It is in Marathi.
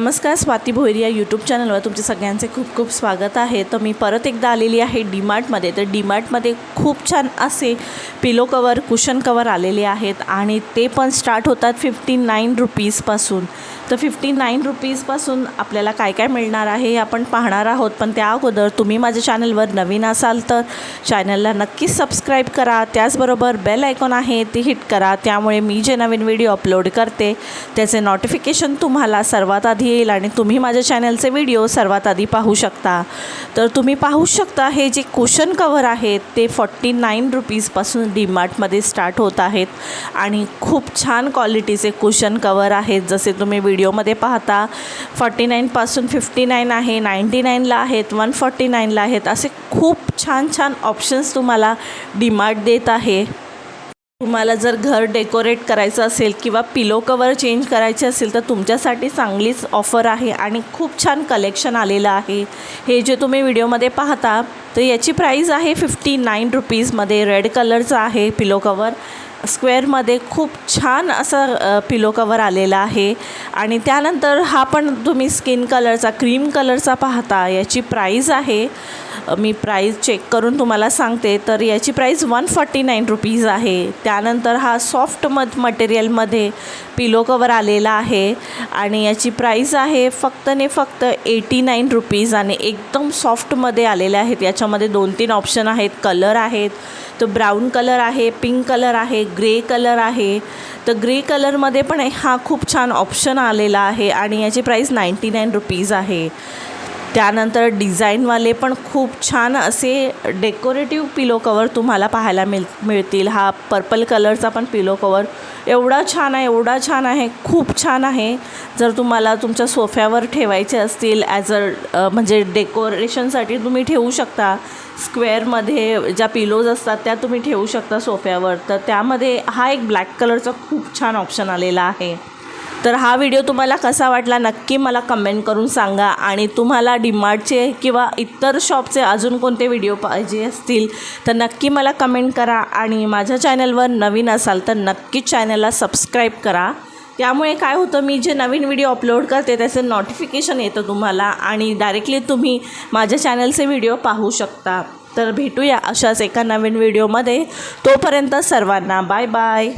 नमस्कार स्वाती भोईर या यूट्यूब चॅनलवर तुमचे सगळ्यांचे खूप खूप स्वागत आहे. तर मी परत एकदा आलेली आहे डीमार्टमध्ये तर डीमार्टमध्ये खूप छान असे पिलो कवर कुशन कवर आलेले आहेत आणि ते पण स्टार्ट होतात फिफ्टी नाईन रुपीजपासून तर फिफ्टी नाईन रुपीजपासून आपल्याला काय काय मिळणार आहे हे आपण पाहणार आहोत. पण त्या अगोदर तुम्ही माझ्या चॅनलवर नवीन असाल तर चॅनलला नक्कीच सबस्क्राईब करा. त्याचबरोबर बेल आयकॉन आहे ती हिट करा. त्यामुळे मी जे नवीन व्हिडिओ अपलोड करते त्याचे नोटिफिकेशन तुम्हाला सर्वात आधी येईल आणि तुम्ही माझ्या चॅनलचे व्हिडिओ सर्वात आधी पाहू शकता. तर तुम्ही पाहू शकता हे जे कुशन कवर आहेत ते फॉर्टी नाईन रुपीजपासून डीमार्टमध्ये स्टार्ट होत आहेत. आणि खूप छान क्वालिटीचे कुशन कवर आहेत. जसे तुम्ही व्हिडिओमध्ये पाहता फॉर्टी नाईनपासून फिफ्टी नाईन आहे नाईंटी नाईनला आहेत वन फॉर्टी नाईनला आहेत. असे खूप छान छान ऑप्शन्स तुम्हाला डीमार्ट देत आहे. तुम्हाला जर घर डेकोरेट करायचं असेल किंवा पिलो कवर चेंज करायचे असेल तर तुमच्यासाठी चांगलीच ऑफर आहे आणि खूप छान कलेक्शन आलेलं आहे. हे जे तुम्ही व्हिडिओमध्ये पाहता तर याची प्राईज आहे फिफ्टी नाईन रुपीजमध्ये. रेड कलरचं आहे पिलो कवर. स्क्वेअरमध्ये खूप छान असं पिलो कवर आलेला आहे. आणि त्यानंतर हा पण तुम्ही स्किन कलरचा क्रीम कलरचा पाहता याची प्राईज आहे. मी प्राईज चेक करून तुम्हाला सांगते. तर याची price one forty nine rupees आहे. त्यानंतर हा सॉफ्ट मध मटेरियलमध्ये पिलो कवर आलेला आहे. आणि याची प्राईज आहे फक्त ने फक्त एटी नाईन रुपीज आणि एकदम सॉफ्टमध्ये आलेले आहेत. याच्यामध्ये दोन तीन ऑप्शन आहेत. कलर आहेत. तो ब्राऊन कलर आहे पिंक कलर आहे ग्रे कलर आहे. तर ग्रे कलरमध्ये पण हा खूप छान ऑप्शन आलेला आहे आणि याची प्राईस नाईंटी नाईन रुपीज आहे. त्यानंतर डिझाईनवाले पण खूप छान असे डेकोरेटिव्ह पिलो कवर तुम्हाला पाहायला मिळ मिळतील. हा पर्पल कलरचा पण पिलो कवर एवढा छान आहे एवढा छान आहे खूप छान आहे. जर तुम्हाला तुमच्या सोफ्यावर ठेवायचे असतील ॲज अ म्हणजे डेकोरेशनसाठी तुम्ही ठेवू शकता. स्क्वेअरमध्ये ज्या पिलोज असतात त्या तुम्ही ठेवू शकता सोफ्यावर. तर त्यामध्ये हा एक ब्लॅक कलरचा खूप छान ऑप्शन आलेला आहे. तर हा व्हिडिओ तुम्हाला कसा वाटला नक्की मला कमेंट करून सांगा. आणि तुम्हाला डीमार्टचे किंवा इतर शॉपचे अजून कोणते व्हिडिओ पाहिजे असतील तर नक्की मला कमेंट करा. आणि माझ्या चॅनलवर नवीन असाल तर नक्कीच चॅनलला सबस्क्राईब करा. त्यामुळे काय होतं मी जे नवीन व्हिडिओ अपलोड करते त्याचं नोटिफिकेशन येतं तुम्हाला. आणि डायरेक्टली तुम्ही माझ्या चॅनलचे व्हिडिओ पाहू शकता. तर भेटूया अशाच एका नवीन व्हिडिओमध्ये तोपर्यंत सर्वांना बाय बाय